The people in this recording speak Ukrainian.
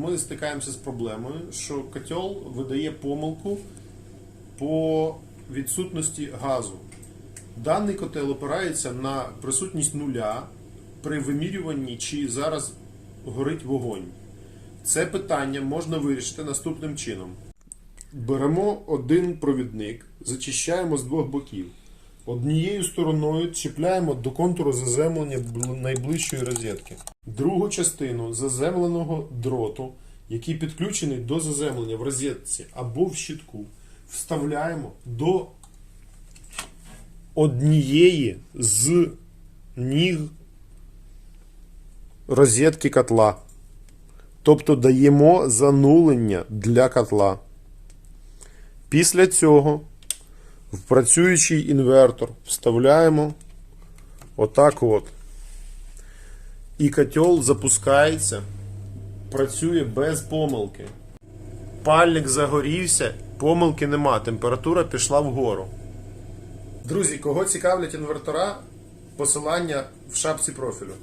ми стикаємося з проблемою, що котел видає помилку по відсутності газу. Даний котел опирається на присутність нуля при вимірюванні, чи зараз горить вогонь. Це питання можна вирішити наступним чином. Беремо один провідник, зачищаємо з двох боків. Однією стороною чіпляємо до контуру заземлення найближчої розетки. Другу частину заземленого дроту, який підключений до заземлення в розетці або в щитку, вставляємо до однієї з ніг розетки котла. Тобто даємо занулення для котла. Після цього в працюючий інвертор вставляємо отак от. І котел запускається, працює без помилки. Пальник загорівся, помилки нема, температура пішла вгору. Друзі, кого цікавлять інвертора, посилання в шапці профілю.